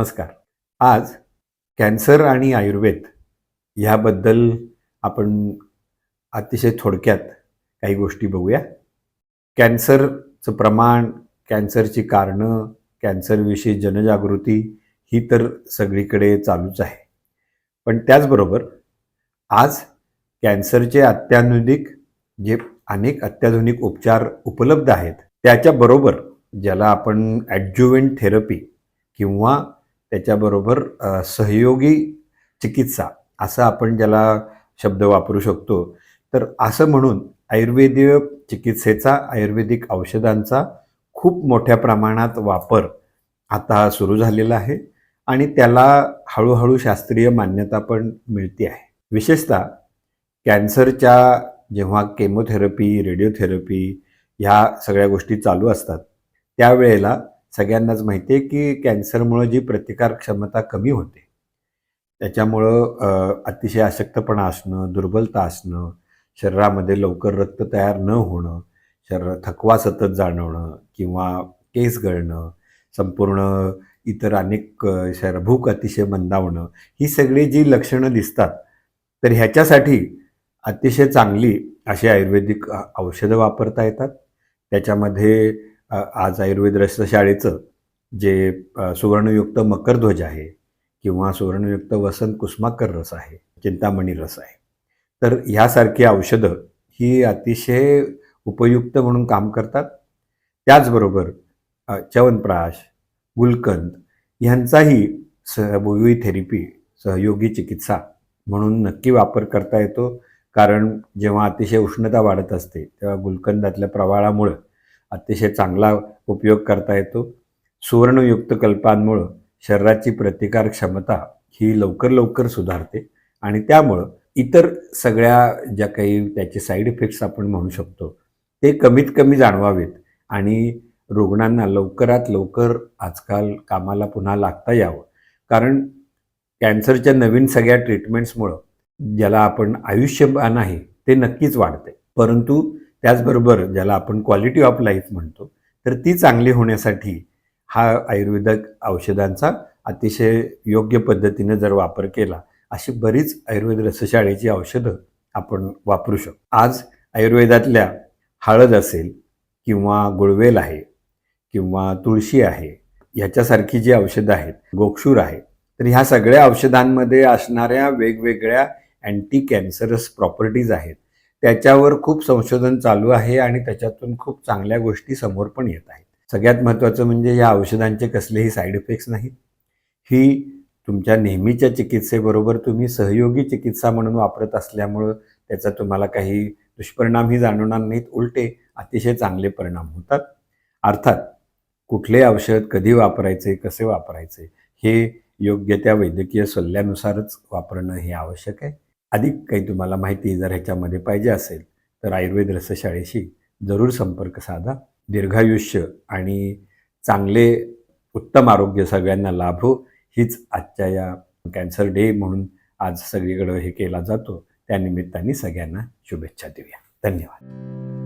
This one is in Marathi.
नमस्कार. आज कॅन्सर आणि आयुर्वेद ह्याबद्दल आपण अतिशय थोडक्यात काही गोष्टी बघूया. कॅन्सरचं प्रमाण कॅन्सरची कारणं कॅन्सरविषयी जनजागृती ही तर सगळीकडे चालूच आहे. पण त्याचबरोबर आज कॅन्सरचे अत्याधुनिक जे अनेक अत्याधुनिक उपचार उपलब्ध आहेत त्याच्याबरोबर ज्याला आपण ॲडज्युवेंट थेरपी किंवा त्याच्याबरोबर सहयोगी चिकित्सा असं आपण ज्याला शब्द वापरू शकतो. तर असं म्हणून आयुर्वेदीय चिकित्सेचा आयुर्वेदिक औषधांचा खूप मोठ्या प्रमाणात वापर आता सुरू झालेला आहे आणि त्याला हळूहळू शास्त्रीय मान्यता पण मिळते आहे. विशेषतः कॅन्सरच्या जेव्हा केमोथेरपी रेडिओथेरपी ह्या सगळ्या गोष्टी चालू असतात त्यावेळेला सगळ्यांनाच माहिती आहे की कॅन्सरमुळं जी प्रतिकार क्षमता कमी होते त्याच्यामुळं अतिशय अशक्तपणा असणं दुर्बलता असणं शरीरामध्ये लवकर रक्त तयार न होणं शरीर थकवा सतत जाणवणं किंवा केस गळणं संपूर्ण इतर अनेक शरभूक अतिशय मंदावणं ही सगळी जी लक्षणं दिसतात तर ह्याच्यासाठी अतिशय चांगली अशी आयुर्वेदिक औषधं वापरता येतात. त्याच्यामध्ये आज आयुर्वेद रसशाळेचं जे सुवर्णयुक्त मकरध्वज आहे किंवा सुवर्णयुक्त वसंत कुसमाकर रस आहे चिंतामणी रस आहे तर ह्यासारखी औषधं ही अतिशय उपयुक्त म्हणून काम करतात. त्याचबरोबर च्यवनप्राश गुलकंद ह्यांचाही सहभोगी थेरपी सहयोगी चिकित्सा म्हणून नक्की वापर करता येतो. कारण जेव्हा अतिशय उष्णता वाढत असते तेव्हा गुलकंदातल्या प्रवाळामुळं अतिशय चांगला उपयोग करता येतो. सुवर्णयुक्त कल्पांमुळं शरीराची प्रतिकार क्षमता ही लवकर लवकर सुधारते आणि त्यामुळं इतर सगळ्या ज्या काही त्याचे साईड इफेक्ट्स आपण म्हणू शकतो ते कमीत कमी जाणवावेत आणि रुग्णांना लवकरात लवकर आजकाल कामाला पुन्हा लागता यावं. कारण कॅन्सरच्या नवीन सगळ्या ट्रीटमेंट्समुळं ज्याला आपण आयुष्यमान आहे ते नक्कीच वाढते. परंतु त्याचबरोबर ज्याला आपण क्वालिटी ऑफ लाईफ म्हणतो तर ती चांगली होण्यासाठी हा आयुर्वेदक औषधांचा अतिशय योग्य पद्धतीनं जर वापर केला अशी बरीच आयुर्वेद रसशाळेची औषधं आपण वापरू शकतो. आज आयुर्वेदातल्या हळद असेल किंवा गुळवेल आहे किंवा तुळशी आहे ह्याच्यासारखी जी औषधं आहेत गोक्षूर आहे तर ह्या सगळ्या औषधांमध्ये असणाऱ्या वेगवेगळ्या अँटी कॅन्सरस प्रॉपर्टीज आहेत. त्याच्यावर खूप संशोधन चालू आहे आणि त्याच्यातून खूप चांगल्या गोष्टी समोर पण येत आहेत. सगळ्यात महत्त्वाचं म्हणजे या औषधांचे कसलेही साईड इफेक्ट्स नाहीत. ही तुमच्या नेहमीच्या चिकित्सेबरोबर तुम्ही सहयोगी चिकित्सा म्हणून वापरत असल्यामुळं त्याचा तुम्हाला काही दुष्परिणामही जाणवणार नाहीत. उलटे अतिशय चांगले परिणाम होतात. अर्थात कुठले औषध कधी वापरायचे कसे वापरायचे हे योग्य त्या वैद्यकीय सल्ल्यानुसारच वापरणं हे आवश्यक आहे. अधिक काही तुम्हाला माहिती जर ह्याच्यामध्ये पाहिजे असेल तर आयुर्वेद रसशाळेशी जरूर संपर्क साधा. दीर्घायुष्य आणि चांगले उत्तम आरोग्य सगळ्यांना लाभो हो, हीच आजच्या या कॅन्सर डे म्हणून आज सगळीकडं हे केला जातो. त्यानिमित्ताने सगळ्यांना शुभेच्छा देऊया. धन्यवाद.